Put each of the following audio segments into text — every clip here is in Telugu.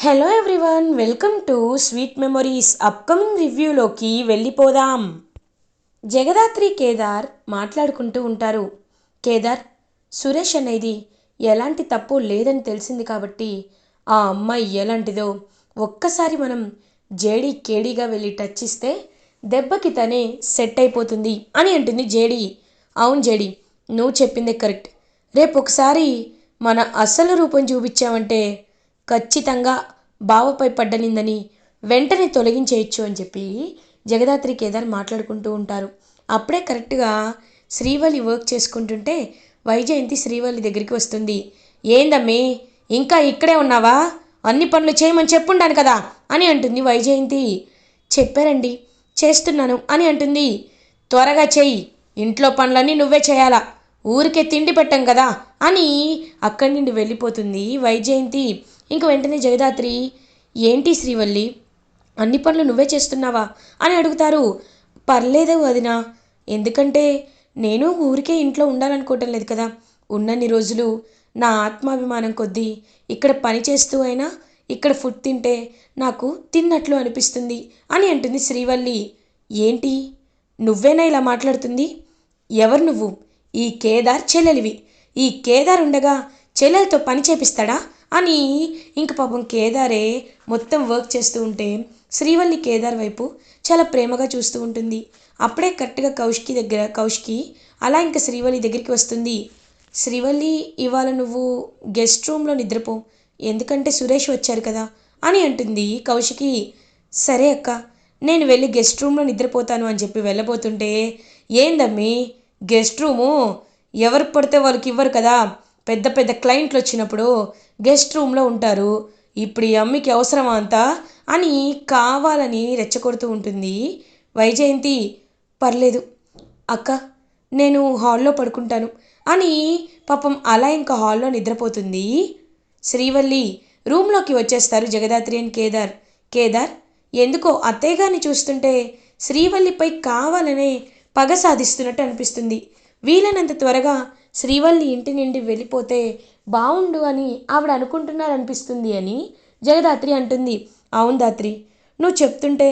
Hello everyone welcome to sweet memories upcoming రివ్యూలోకి వెళ్ళిపోదాం. జగదాత్రి కేదార్ మాట్లాడుకుంటూ ఉంటారు. కేదార్ సురేష్ అనేది ఎలాంటి తప్పు లేదని తెలిసింది కాబట్టి ఆ అమ్మాయి ఎలాంటిదో ఒక్కసారి మనం జేడీ కేడీగా వెళ్ళి టచ్ ఇస్తే దెబ్బకి తనే సెట్ అయిపోతుంది అని అంటుంది జేడీ. అవును జేడీ నువ్వు చెప్పిందే కరెక్ట్ రేపు ఒకసారి మన అసలు రూపం చూపించావంటే ఖచ్చితంగా బావపై పడ్డనిందని వెంటనే తొలగించేయచ్చు అని చెప్పి జగదాత్రి కేదార్ మాట్లాడుకుంటూ ఉంటారు. అప్పుడే కరెక్ట్గా శ్రీవల్లి వర్క్ చేసుకుంటుంటే వైజయంతి శ్రీవల్లి దగ్గరికి వస్తుంది. ఏందమ్మి ఇంకా ఇక్కడే ఉన్నావా? అన్ని పనులు చేయమని చెప్పుండాను కదా అని అంటుంది వైజయంతి. చెప్పారండి చేస్తున్నాను అని అంటుంది. త్వరగా చెయ్యి ఇంట్లో పనులన్నీ నువ్వే చేయాలా ఊరికే తిండి పెట్టం కదా అని అక్కడి నుండి వెళ్ళిపోతుంది వైజయంతి. ఇంక వెంటనే జగదాత్రి ఏంటి శ్రీవల్లి? అన్ని పనులు నువ్వే చేస్తున్నావా? అని అడుగుతారు. పర్లేదు వదినా ఎందుకంటే నేను ఊరికే ఇంట్లో ఉండాలనుకోవటం లేదు కదా. ఉన్నన్ని రోజులు నా ఆత్మాభిమానం కొద్దీ ఇక్కడ పని చేస్తూ అయినా ఇక్కడ ఫుడ్ తింటే నాకు తిన్నట్లు అనిపిస్తుంది అని అంటుంది శ్రీవల్లి. ఏంటి? నువ్వేనా ఇలా మాట్లాడుతుంది? ఎవరు నువ్వు? ఈ కేదార్ చెల్లెలివి. ఈ కేదార్ ఉండగా చెల్లెలతో పని చేపిస్తాడా? అని ఇంక పాపం కేదారే మొత్తం వర్క్ చేస్తూ ఉంటే శ్రీవల్లి కేదార్ వైపు చాలా ప్రేమగా చూస్తూ ఉంటుంది. అప్పుడే కరెక్ట్గా కౌష్కి దగ్గర కౌష్కి అలా ఇంకా శ్రీవల్లి దగ్గరికి వస్తుంది. శ్రీవల్లి ఇవాళ నువ్వు గెస్ట్ రూమ్లో నిద్రపో. ఎందుకంటే సురేష్ వచ్చారు కదా అని అంటుంది కౌశికి సరే అక్క నేను వెళ్ళి గెస్ట్ రూమ్లో నిద్రపోతాను అని చెప్పి వెళ్ళబోతుంటే ఏందమ్మి గెస్ట్ రూము ఎవరు పడితే వాళ్ళకి ఇవ్వరు కదా. పెద్ద పెద్ద క్లయింట్లు వచ్చినప్పుడు గెస్ట్ రూమ్లో ఉంటారు. ఇప్పుడు ఈ అమ్మికి అవసరమా అంతా? అని కావాలని రెచ్చగొడుతూ ఉంటుంది. వైజయంతి పర్లేదు. అక్క నేను హాల్లో పడుకుంటాను. అని పాపం అలా ఇంకా హాల్లో నిద్రపోతుంది. శ్రీవల్లి రూమ్లోకి వచ్చేస్తారు జగదాత్రి అండ్ కేదార్. కేదార్ ఎందుకో అత్తయ్య గారిని చూస్తుంటే శ్రీవల్లిపై కావాలనే పగ సాధిస్తున్నట్టు అనిపిస్తుంది. వీలైనంత త్వరగా శ్రీవల్లి ఇంటి నుండి వెళ్ళిపోతే బావుండు అని ఆవిడ అనుకుంటున్నారనిపిస్తుంది అని జగదాత్రి అంటుంది. అవును దాత్రి నువ్వు చెప్తుంటే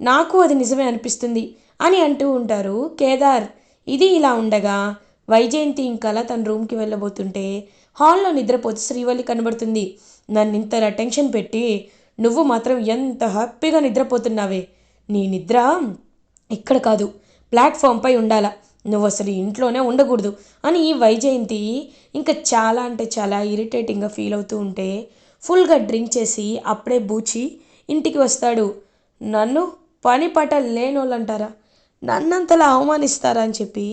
నాకు అది నిజమే అనిపిస్తుంది అని అంటూ ఉంటారు కేదార్. ఇది ఇలా ఉండగా వైజయంతి ఇంకలా తన రూమ్కి వెళ్ళబోతుంటే హాల్లో నిద్రపోతే శ్రీవల్లి కనబడుతుంది. నన్ను ఇంత టెన్షన్ పెట్టి నువ్వు మాత్రం ఎంత హ్యాపీగా నిద్రపోతున్నావే? నీ నిద్ర ఇక్కడ కాదు ప్లాట్ఫామ్పై ఉండాలా? నువ్వు అసలు ఇంట్లోనే ఉండకూడదు అని వైజయంతి ఇంకా చాలా అంటే చాలా ఇరిటేటింగ్గా ఫీల్ అవుతూ ఉంటే ఫుల్గా డ్రింక్ చేసి అప్పుడే బూచి ఇంటికి వస్తాడు. నన్ను పని పట లేనోళ్ళంటారా? నన్నంతలా అవమానిస్తారా అని చెప్పి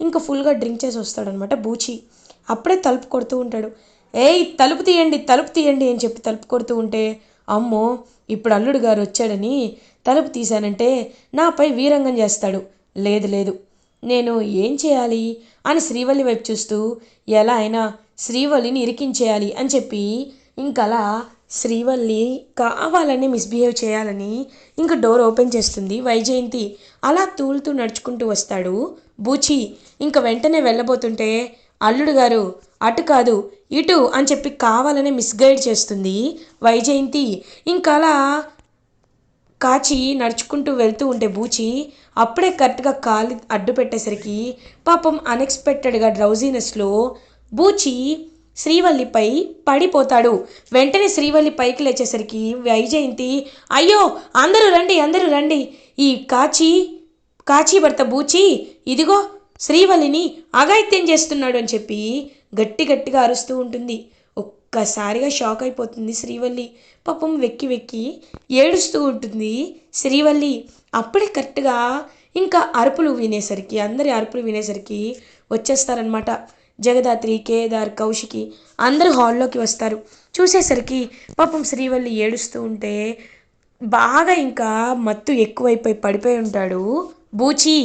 ఇంకా ఫుల్గా డ్రింక్ చేసి వస్తాడనమాట బూచి. అప్పుడే తలుపు కొడుతూ ఉంటాడు. ఏయ్ తలుపు తీయండి తలుపు తీయండి అని చెప్పి తలుపు కొడుతూ ఉంటే అమ్మో ఇప్పుడు అల్లుడు గారు వచ్చాడని తలుపు తీశానంటే నాపై వీరంగం చేస్తాడు. లేదు లేదు. నేను ఏం చేయాలి? అని శ్రీవల్లి వైపు చూస్తూ ఎలా అయినా శ్రీవల్లిని ఇరికించేయాలి అని చెప్పి ఇంకలా శ్రీవల్లి కావాలని మిస్బిహేవ్ చేయాలని ఇంకా డోర్ ఓపెన్ చేస్తుంది. వైజయంతి అలా తూలుతూ నడుచుకుంటూ వస్తాడు. బూచి ఇంకా వెంటనే వెళ్ళబోతుంటే అల్లుడు గారు అటు కాదు ఇటు అని చెప్పి కావాలని మిస్గైడ్ చేస్తుంది వైజయంతి. ఇంకా అలా కాచి నడుచుకుంటూ వెళ్తూ ఉంటే బూచి అప్పుడే కరెక్ట్గా కాలు అడ్డు పెట్టేసరికి పాపం అన్ఎక్స్పెక్టెడ్గా డ్రౌజీనెస్లో బూచి శ్రీవల్లిపై పడిపోతాడు. వెంటనే శ్రీవల్లి పైకి లేచేసరికి వైజయంతి అయ్యో అందరూ రండి అందరూ రండి. ఈ కాచి కాచి భర్త బూచి ఇదిగో శ్రీవల్లిని అఘాయిత్యం చేస్తున్నాడు అని చెప్పి గట్టి గట్టిగా అరుస్తూ ఉంటుంది. ఒక్కసారిగా షాక్ అయిపోతుంది శ్రీవల్లి. పాపం వెక్కి వెక్కి ఏడుస్తూ ఉంటుంది శ్రీవల్లి. అప్పుడే కరెక్ట్గా ఇంకా అరుపులు వినేసరికి అందరి అరుపులు వినేసరికి వచ్చేస్తారనమాట జగదాత్రి కేదార్ కౌశికి అందరూ హాల్లోకి వస్తారు. చూసేసరికి పాపం శ్రీవల్లి ఏడుస్తూ ఉంటే బాగా ఇంకా మత్తు ఎక్కువైపోయి పడిపోయి ఉంటాడు బూచి.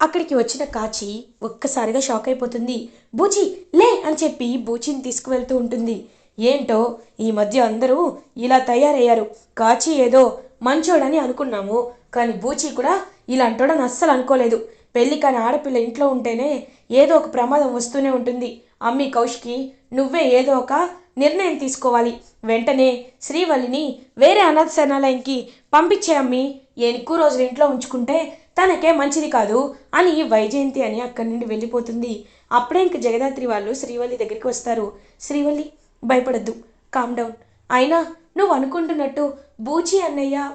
అక్కడికి వచ్చిన కాచి ఒక్కసారిగా షాక్ అయిపోతుంది. బూచి లే అని చెప్పి బూచిని తీసుకువెళ్తూ ఉంటుంది. ఏంటో ఈ మధ్య అందరూ ఇలా తయారయ్యారు. కాచి ఏదో మంచోడని అనుకున్నాము కానీ బూచి కూడా ఇలాంటోడని అస్సలు అనుకోలేదు. పెళ్ళి కాని ఆడపిల్ల ఇంట్లో ఉంటేనే ఏదో ఒక ప్రమాదం వస్తూనే ఉంటుంది. అమ్మి కౌష్కి నువ్వే ఏదో ఒక నిర్ణయం తీసుకోవాలి. వెంటనే శ్రీవల్లిని వేరే అనాథ శరణాలయంకి పంపించే అమ్మి ఎక్కువ రోజులు ఇంట్లో ఉంచుకుంటే తనకే మంచిది కాదు అని వైజయంతి అని అక్కడి నుండి వెళ్ళిపోతుంది. అప్పుడే ఇంక జగదాత్రి వాళ్ళు శ్రీవల్లి దగ్గరికి వస్తారు. శ్రీవల్లి భయపడద్దు. కామ్ డౌన్ అయినా నువ్వు అనుకుంటున్నట్టు బూచి అన్నయ్య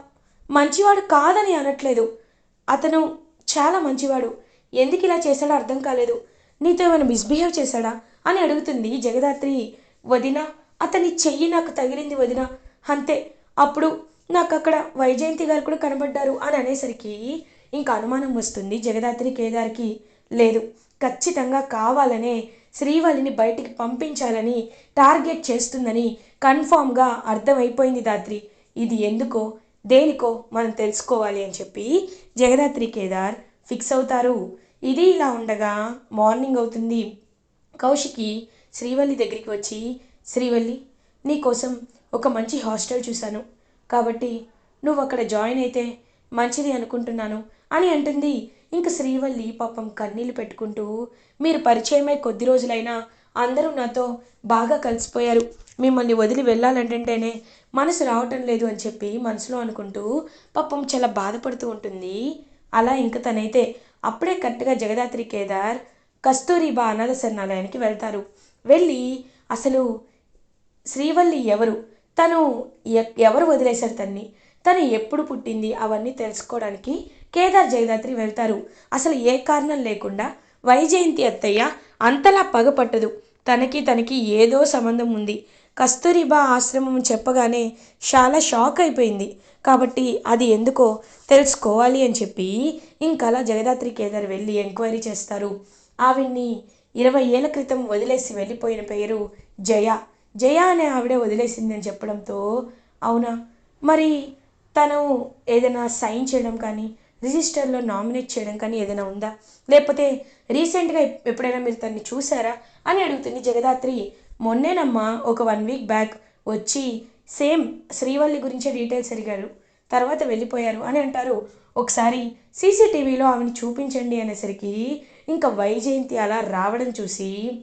మంచివాడు కాదని అనట్లేదు. అతను చాలా మంచివాడు. ఎందుకు ఇలా చేశాడో అర్థం కాలేదు. నీతో ఏమైనా మిస్బిహేవ్ చేశాడా అని అడుగుతుంది జగదాత్రి. వదిన అతని చెయ్యి నాకు తగిలింది వదిన. అంతే. అప్పుడు నాకు అక్కడ వైజయంతి గారు కూడా కనబడ్డారు అని అనేసరికి ఇంకా అనుమానం వస్తుంది. జగదాత్రి కేదార్కి లేదు. ఖచ్చితంగా కావాలనే శ్రీవల్లిని బయటికి పంపించాలని టార్గెట్ చేస్తుందని కన్ఫామ్గా అర్థమైపోయింది దాత్రి. ఇది ఎందుకో దేనికో మనం తెలుసుకోవాలి అని చెప్పి జగదాత్రి కేదార్ ఫిక్స్ అవుతారు. ఇది ఇలా ఉండగా మార్నింగ్ అవుతుంది. కౌశికి శ్రీవల్లి దగ్గరికి వచ్చి శ్రీవల్లి నీకోసం ఒక మంచి హాస్టల్ చూశాను. కాబట్టి నువ్వు అక్కడ జాయిన్ అయితే మంచిది అనుకుంటున్నాను అని అంటుంది. ఇంక శ్రీవల్లి పాపం కన్నీళ్ళు పెట్టుకుంటూ మీరు పరిచయమై కొద్ది రోజులైనా అందరూ నాతో బాగా కలిసిపోయారు. మిమ్మల్ని వదిలి వెళ్ళాలంటేనే మనసు రావటం లేదు అని చెప్పి మనసులో అనుకుంటూ పాపం చాలా బాధపడుతూ ఉంటుంది. అలా ఇంక తనైతే అప్పుడే కరెక్ట్గా జగదాత్రి కేదార్ కస్తూరిబా అనాథ శరణాలయానికి వెళ్తారు. వెళ్ళి అసలు శ్రీవల్లి ఎవరు? తను ఎ- ఎవరు వదిలేశారు తన్ని? తను ఎప్పుడు పుట్టింది అవన్నీ తెలుసుకోవడానికి కేదార్ జగదాత్రి వెళ్తారు. అసలు ఏ కారణం లేకుండా వైజయంతి అత్తయ్య అంతలా పగపట్టదు. తనకి తనకి ఏదో సంబంధం ఉంది. కస్తూరిబా ఆశ్రమం చెప్పగానే చాలా షాక్ అయిపోయింది. కాబట్టి అది ఎందుకో తెలుసుకోవాలి అని చెప్పి ఇంకలా జగదాత్రి కేదార్ వెళ్ళి ఎంక్వైరీ చేస్తారు. ఆవిడ్ని ఇరవై ఏళ్ళ క్రితం వదిలేసి వెళ్ళిపోయిన పేరు జయ. జయ అనే ఆవిడే వదిలేసిందని చెప్పడంతో అవునా? మరి తను ఏదైనా సైన్ చేయడం కానీ రిజిస్టర్లో నామినేట్ చేయడం కానీ ఏదైనా ఉందా? లేకపోతే రీసెంట్గా ఎప్పుడైనా మీరు తన్ని చూసారా? అని అడుగుతుంది జగదాత్రి. మొన్నేనమ్మా ఒక వన్ వీక్ బ్యాక్ వచ్చి సేమ్ శ్రీవల్లి గురించే డీటెయిల్స్ అడిగారు. తర్వాత వెళ్ళిపోయారు అని అంటారు. ఒకసారి సీసీటీవీలో ఆమెను చూపించండి అనేసరికి ఇంకా వైజయంతి అలా రావడం చూసి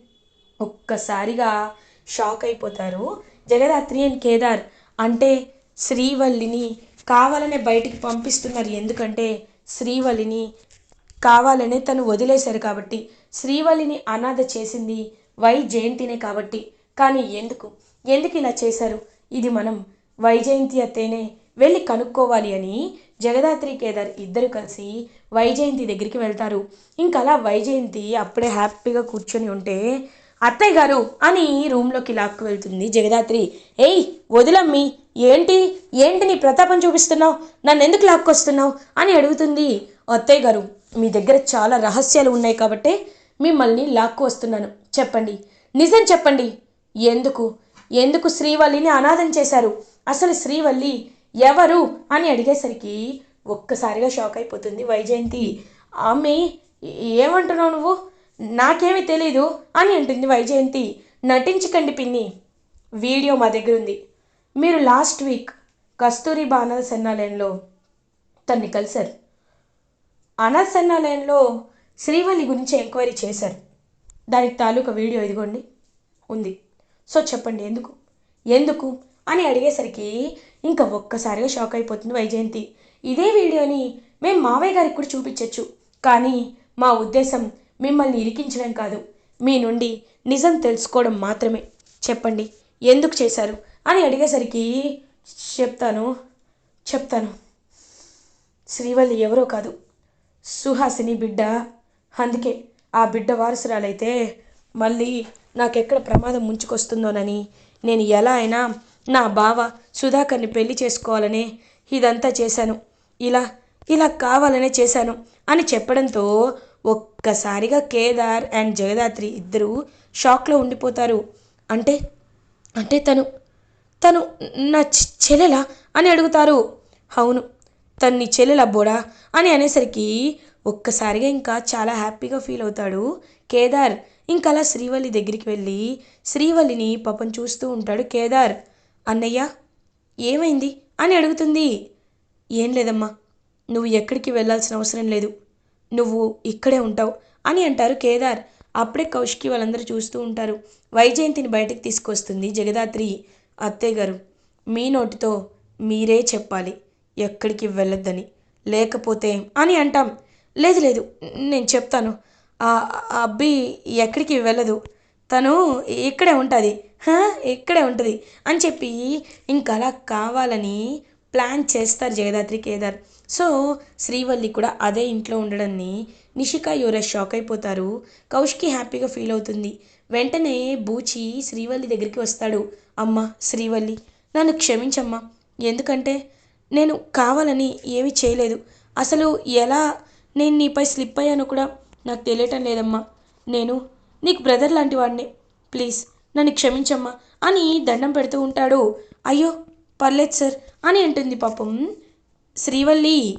ఒక్కసారిగా షాక్ అయిపోతారు జగదాత్రి అండ్ కేదార్. అంటే శ్రీవల్లిని కావాలనే బయటికి పంపిస్తున్నారు. ఎందుకంటే శ్రీవల్లిని కావాలనే తను వదిలేశారు కాబట్టి శ్రీవల్లిని అనాథ చేసింది వై జయంతినే కాబట్టి. కానీ ఎందుకు? ఎందుకు ఇలా చేశారు? ఇది మనం వైజయంతి అత్తేనే వెళ్ళి కనుక్కోవాలి అని జగదాత్రి కేదార్ ఇద్దరు కలిసి వైజయంతి దగ్గరికి వెళ్తారు. ఇంకలా వైజయంతి అప్పుడే హ్యాపీగా కూర్చొని ఉంటే అత్తయ్య గారు అని రూమ్లోకి లాక్కు వెళ్తుంది జగదాత్రి. ఏయ్ వదిలమ్మి ఏంటి? ఏంటి నీ ప్రతాపం చూపిస్తున్నావు? నన్ను ఎందుకు లాక్కొస్తున్నావు? అని అడుగుతుంది అత్తయ్య గారు. మీ దగ్గర చాలా రహస్యాలు ఉన్నాయి కాబట్టే మిమ్మల్ని లాక్కు వస్తున్నాను చెప్పండి. నిజం చెప్పండి. ఎందుకు? ఎందుకు శ్రీవల్లిని అనాథం చేశారు? అసలు శ్రీవల్లి ఎవరు? అని అడిగేసరికి ఒక్కసారిగా షాక్ అయిపోతుంది వైజయంతి. ఆమె ఏమంటున్నావు నువ్వు? నాకేమీ తెలీదు అని అంటుంది వైజయంతి. నటించకండి పిన్ని. వీడియో మా దగ్గర ఉంది మీరు లాస్ట్ వీక్ కస్తూరిబా అనాథ సన్నాలయంలో తన్ని కలిశారు. అనాథ సన్నాలయంలో శ్రీవల్లి గురించి ఎంక్వైరీ చేశారు. దానికి తాలూకా వీడియో ఇదిగోండి. ఉంది. సో చెప్పండి ఎందుకు? ఎందుకు? అని అడిగేసరికి ఇంకా ఒక్కసారిగా షాక్ అయిపోతుంది వైజయంతి. ఇదే వీడియోని మేము మావయ్య గారికి కూడా చూపించవచ్చు కానీ మా ఉద్దేశం మిమ్మల్ని ఇరికించడం కాదు. మీ నుండి నిజం తెలుసుకోవడం మాత్రమే. చెప్పండి ఎందుకు చేశారు? అని అడిగేసరికి చెప్తాను చెప్తాను. శ్రీవల్లి ఎవరో కాదు. సుహాసిని బిడ్డ. అందుకే ఆ బిడ్డ వారసురాలైతే మళ్ళీ నాకెక్కడ ప్రమాదం ముంచుకొస్తుందోనని నేను ఎలా అయినా నా బావ సుధాకర్ని పెళ్ళి చేసుకోవాలనే ఇదంతా చేశాను. ఇలా ఇలా కావాలనే చేశాను అని చెప్పడంతో ఒక్కసారిగా కేదార్ అండ్ జగదాత్రి ఇద్దరూ షాక్లో ఉండిపోతారు. అంటే అంటే తను తను నా చె- చెల్లెలా అని అడుగుతారు. అవును తన్ని చెల్లెల బోడా అని అనేసరికి ఒక్కసారిగా ఇంకా చాలా హ్యాపీగా ఫీల్ అవుతాడు కేదార్. ఇంకా అలా శ్రీవల్లి దగ్గరికి వెళ్ళి శ్రీవల్లిని పాపం చూస్తూ ఉంటాడు కేదార్. అన్నయ్య ఏమైంది అని అడుగుతుంది. ఏం లేదమ్మా నువ్వు ఎక్కడికి వెళ్ళాల్సిన అవసరం లేదు. నువ్వు ఇక్కడే ఉంటావు అని అంటారు కేదార్. అప్పుడే కౌశికి వాళ్ళందరూ చూస్తూ ఉంటారు. వైజయంతిని బయటకు తీసుకొస్తుంది జగదాత్రి. అత్తయ్యగారు మీ నోటితో మీరే చెప్పాలి. ఎక్కడికి వెళ్ళొద్దని. లేకపోతే అని అంటాం. లేదు లేదు నేను చెప్తాను. ఆ అబ్బి ఎక్కడికి వెళ్ళదు. తను ఇక్కడే ఉంటుంది. ఇక్కడే ఉంటుంది అని చెప్పి ఇంకా అలా కావాలని ప్లాన్ చేస్తారు జగదాత్రి కేదార్. సో శ్రీవల్లి కూడా అదే ఇంట్లో ఉండడాన్ని నిషిక యువరాజ్ షాక్ అయిపోతారు. కౌష్కి హ్యాపీగా ఫీల్ అవుతుంది. వెంటనే బూచి శ్రీవల్లి దగ్గరికి వస్తాడు. అమ్మ శ్రీవల్లి నన్ను క్షమించమ్మా. ఎందుకంటే నేను కావాలని ఏమీ చేయలేదు. అసలు ఎలా నేను నీపై స్లిప్ అయ్యానో కూడా నాకు తెలియటం లేదమ్మా. నేను నీకు బ్రదర్ లాంటి వాడిని. ప్లీజ్ నన్ను క్షమించమ్మా అని దండం పెడుతూ ఉంటాడు. అయ్యో పర్లేదు సార్ అని అంటుంది పాపం శ్రీవల్లి.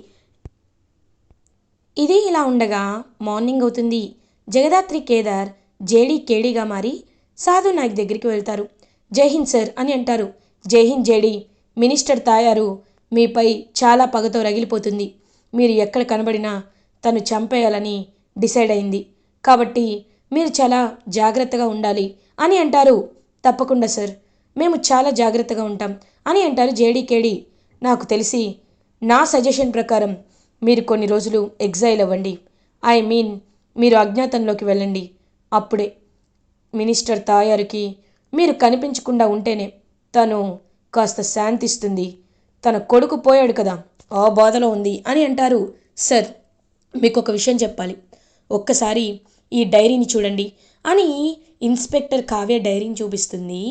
ఇది ఇలా ఉండగా మార్నింగ్ అవుతుంది. జగదాత్రి కేదార్ జేడీ కేడీగా మారి సాధు నాయక్ దగ్గరికి వెళ్తారు. జై హింద్ సార్ అని అంటారు. జై హింద్ జేడీ మినిస్టర్ తాయారు మీపై చాలా పగతో రగిలిపోతుంది. మీరు ఎక్కడ కనబడినా తను చంపేయాలని డిసైడ్ అయింది. కాబట్టి మీరు చాలా జాగ్రత్తగా ఉండాలి అని అంటారు. తప్పకుండా సార్ మేము చాలా జాగ్రత్తగా ఉంటాం అని అంటారు జేడీకేడి నాకు తెలిసి నా సజెషన్ ప్రకారం మీరు కొన్ని రోజులు ఎగ్జైల్ అవ్వండి. ఐ మీన్ మీరు అజ్ఞాతంలోకి వెళ్ళండి. అప్పుడే మినిస్టర్ తాయారుకి మీరు కనిపించకుండా ఉంటేనే తను కాస్త శాంతిస్తుంది. తన కొడుకు పోయాడు కదా ఆ బాధలో ఉంది అని అంటారు. సార్ మీకు ఒక విషయం చెప్పాలి. ఒక్కసారి ఈ డైరీని చూడండి అని ఇన్స్పెక్టర్ కావ్య డైరీని చూపిస్తుంది.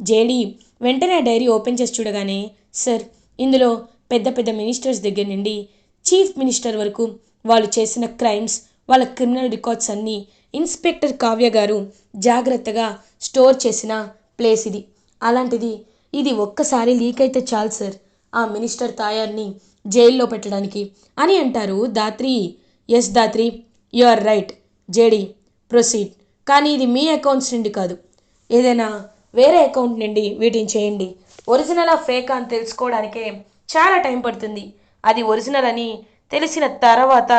జేడీ వెంటనే ఆ డైరీ ఓపెన్ చేసి చూడగానే సార్ ఇందులో పెద్ద పెద్ద మినిస్టర్స్ దగ్గర నుండి చీఫ్ మినిస్టర్ వరకు వాళ్ళు చేసిన క్రైమ్స్ వాళ్ళ క్రిమినల్ రికార్డ్స్ అన్నీ ఇన్స్పెక్టర్ కావ్య గారు జాగ్రత్తగా స్టోర్ చేసిన ప్లేస్ ఇది. అలాంటిది ఇది ఒక్కసారి లీక్ అయితే చాలు సార్. ఆ మినిస్టర్ తాయార్ని జైల్లో పెట్టడానికి అని అంటారు Dhatri. Yes Dhatri you are right. JD proceed. కానీ ఇది మీ అకౌంట్స్ నుండి కాదు. ఏదైనా వేరే అకౌంట్ నుండి వీటిని చేయండి. ఒరిజినల్ ఆ ఫేక్ అని తెలుసుకోవడానికే చాలా టైం పడుతుంది. అది ఒరిజినల్ అని తెలిసిన తర్వాత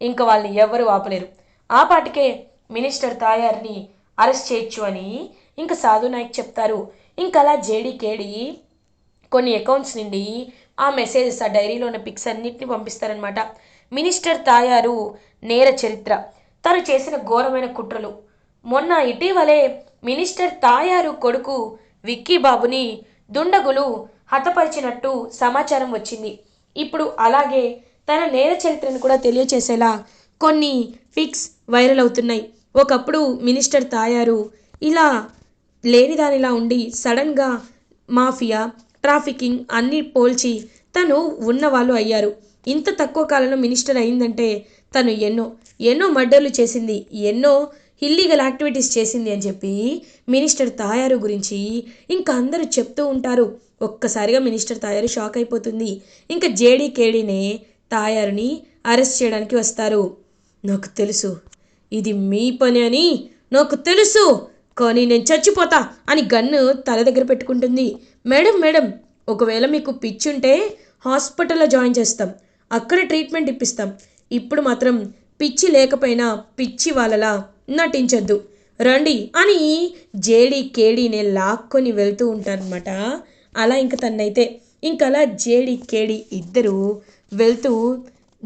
ఇంకా వాళ్ళని ఎవరు ఆపలేరు. ఆ పాటికే మినిస్టర్ తాయారిని అరెస్ట్ చేయొచ్చు అని ఇంకా సాధు నాయక్ చెప్తారు. ఇంకా అలా జేడీకేడి కొన్ని అకౌంట్స్ నుండి ఆ మెసేజెస్ ఆ డైరీలో ఉన్న పిక్స్ అన్నిటిని పంపిస్తారనమాట మినిస్టర్ తాయారు నేర చరిత్ర. తను చేసిన ఘోరమైన కుట్రలు. మొన్న ఇటీవలే మినిస్టర్ తాయారు కొడుకు విక్కీ బాబుని దుండగులు హతపరిచినట్టు సమాచారం వచ్చింది. ఇప్పుడు అలాగే తన నేర చరిత్రను కూడా తెలియచేసేలా కొన్ని పిక్స్ వైరల్ అవుతున్నాయి. ఒకప్పుడు మినిస్టర్ తాయారు ఇలా లేనిదానిలా ఉండి సడన్గా మాఫియా ట్రాఫికింగ్ అన్నీ పోల్చి తను ఉన్నవాళ్ళు అయ్యారు. ఇంత తక్కువ కాలంలో మినిస్టర్ అయిందంటే తను ఎన్నో ఎన్నో మర్డర్లు చేసింది ఎన్నో ఇల్లీగల్ యాక్టివిటీస్ చేసింది అని చెప్పి మినిస్టర్ తాయారు గురించి ఇంకా అందరూ చెప్తూ ఉంటారు. ఒక్కసారిగా మినిస్టర్ తాయారు షాక్ అయిపోతుంది. ఇంకా జేడీ కేడీనే తాయారుని అరెస్ట్ చేయడానికి వస్తారు. నాకు తెలుసు. ఇది మీ పని అని నాకు తెలుసు. కానీ నేను చచ్చిపోతా అని గన్ను తల దగ్గర పెట్టుకుంటుంది. మేడం మేడం ఒకవేళ మీకు పిచ్చి ఉంటే హాస్పిటల్లో జాయిన్ చేస్తాం. అక్కడ ట్రీట్మెంట్ ఇప్పిస్తాం. ఇప్పుడు మాత్రం పిచ్చి లేకపోయినా పిచ్చి వాళ్ళలా నటించొద్దు. రండి అని జేడీ కేడీని లాక్కొని వెళ్తూ ఉంటారనమాట అలా ఇంక తన్నైతే ఇంక అలా కేడి కేడీ ఇద్దరు వెళ్తూ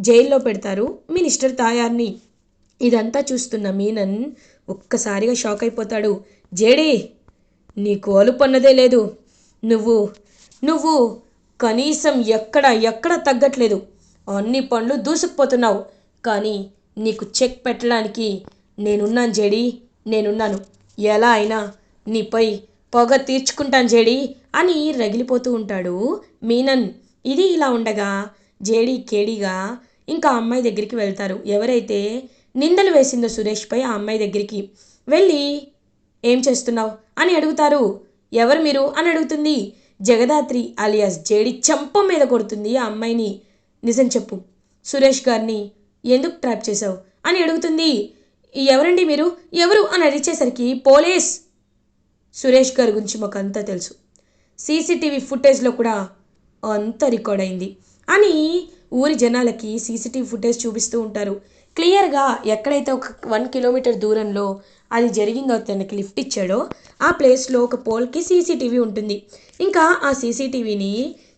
జైల్లో పెడతారు మినిస్టర్ తాయార్ని. ఇదంతా చూస్తున్న మీనన్ ఒక్కసారిగా షాక్ అయిపోతాడు. జేడీ నీకు అలుపన్నదే లేదు. నువ్వు నువ్వు కనీసం ఎక్కడ ఎక్కడ తగ్గట్లేదు. అన్ని పనులు దూసుకుపోతున్నావు. కానీ నీకు చెక్ పెట్టడానికి నేనున్నాను జేడి నేనున్నాను. ఎలా అయినా నీపై పొగ తీర్చుకుంటాను జేడి అని రగిలిపోతూ ఉంటాడు మీనన్. ఇది ఇలా ఉండగా జేడి కేడీగా ఇంకా అమ్మాయి దగ్గరికి వెళ్తారు. ఎవరైతే నిందలు వేసిందో సురేష్పై ఆ అమ్మాయి దగ్గరికి వెళ్ళి ఏం చేస్తున్నావు? అని అడుగుతారు. ఎవరు మీరు? అని అడుగుతుంది. జగదాత్రి అలియాస్ జేడి చెంప మీద కొడుతుంది ఆ అమ్మాయిని. నిజం చెప్పు సురేష్ గారిని ఎందుకు ట్రాప్ చేశావు? అని అడుగుతుంది. ఎవరండి మీరు? ఎవరు? అని అడిచేసరికి పోలీస్! సురేష్ గారి గురించి మాకు అంతా తెలుసు. సీసీటీవీ ఫుటేజ్లో కూడా అంతా రికార్డ్ అయింది. అని ఊరి జనాలకి సీసీటీవీ ఫుటేజ్ చూపిస్తూ ఉంటారు. క్లియర్గా ఎక్కడైతే ఒక వన్ కిలోమీటర్ దూరంలో అది జరిగిందో తనకి లిఫ్ట్ ఇచ్చాడో ఆ ప్లేస్లో ఒక పోల్కి సీసీటీవీ ఉంటుంది. ఇంకా ఆ సీసీటీవీని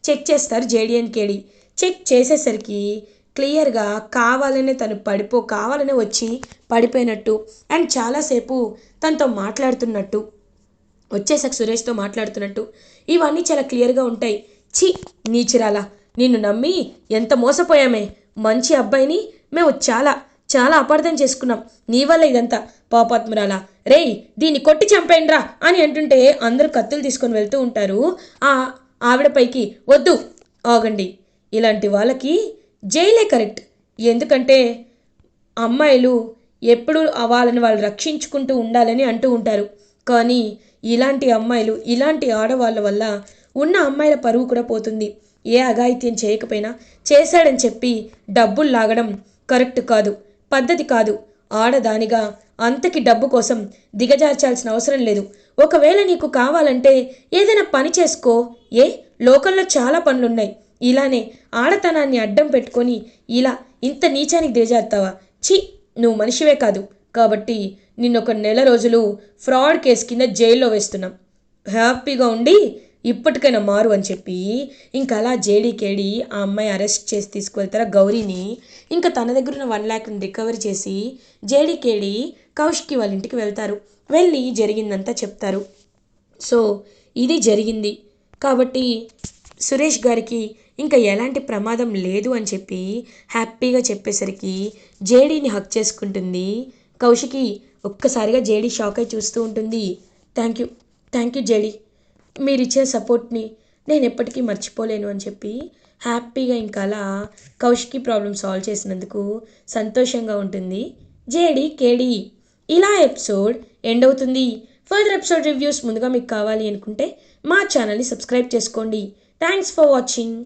చెక్ చేస్తారు జేడిఎన్కేడి చెక్ చేసేసరికి క్లియర్గా కావాలనే తను పడిపో కావాలనే వచ్చి పడిపోయినట్టు అండ్ చాలాసేపు తనతో మాట్లాడుతున్నట్టు వచ్చేసాక సురేష్తో మాట్లాడుతున్నట్టు. ఇవన్నీ చాలా క్లియర్గా ఉంటాయి. చి నీచిరాల నిన్ను నమ్మి ఎంత మోసపోయామే. మంచి అబ్బాయిని మేము చాలా చాలా అపార్థం చేసుకున్నాం. నీ వల్ల ఇదంతా పాపాత్మురాలా. రేయ్ దీన్ని కొట్టి చంపేయండిరా అని అంటుంటే అందరూ కత్తులు తీసుకొని వెళ్తూ ఉంటారు. ఆ ఆవిడపైకి వద్దు ఆగండి. ఇలాంటి వాళ్ళకి జైలే కరెక్ట్. ఎందుకంటే అమ్మాయిలు ఎప్పుడు వాళ్ళని వాళ్ళు రక్షించుకుంటూ ఉండాలని అంటూ ఉంటారు. కానీ ఇలాంటి అమ్మాయిలు ఇలాంటి ఆడవాళ్ళ వల్ల ఉన్న అమ్మాయిల పరువు కూడా పోతుంది. ఏ అఘాయిత్యం చేయకపోయినా చేశాడని చెప్పి డబ్బులు లాగడం కరెక్ట్ కాదు పద్ధతి కాదు. ఆడదానిగా అంతకి డబ్బు కోసం దిగజార్చాల్సిన అవసరం లేదు. ఒకవేళ నీకు కావాలంటే ఏదైనా పని చేసుకో. ఏ? లోకల్లో చాలా పనులున్నాయి. ఇలానే ఆడతనాన్ని అడ్డం పెట్టుకొని ఇలా ఇంత నీచానికి దిగజారుతావా? ఛీ! నువ్వు మనిషివే కాదు. కాబట్టి నిన్నొక నెల రోజులు ఫ్రాడ్ కేసు కింద జైల్లో వేస్తున్నాం. హ్యాపీగా ఉండి ఇప్పటికైనా మారు అని చెప్పి ఇంకా అలా జేడీకేడి ఆ అమ్మాయి అరెస్ట్ చేసి తీసుకువెళ్తారా గౌరీని? ఇంకా తన దగ్గర ఉన్న వన్ ల్యాక్ని రికవరీ చేసి జేడీకేడి కౌష్కి వాళ్ళ ఇంటికి వెళ్తారు. వెళ్ళి జరిగిందంతా చెప్తారు. సో ఇది జరిగింది. కాబట్టి సురేష్ గారికి ఇంకా ఎలాంటి ప్రమాదం లేదు అని చెప్పి హ్యాపీగా చెప్పేసరికి జేడీని హక్ చేసుకుంటుంది. కౌశికి ఒక్కసారిగా జేడీ షాక్ అయి చూస్తూ ఉంటుంది. Thank you. Thank you JD మీరిచ్చే సపోర్ట్ని నేను ఎప్పటికీ మర్చిపోలేను అని చెప్పి హ్యాపీగా ఇంకా అలా కౌశికి ప్రాబ్లమ్ సాల్వ్ చేసినందుకు సంతోషంగా ఉంటుంది. జేడి కేడి ఇలా ఎపిసోడ్ ఎండ్ అవుతుంది. ఫర్దర్ ఎపిసోడ్ రివ్యూస్ ముందుగా మీకు కావాలి అనుకుంటే మా ఛానల్ని సబ్స్క్రైబ్ చేసుకోండి. Thanks for watching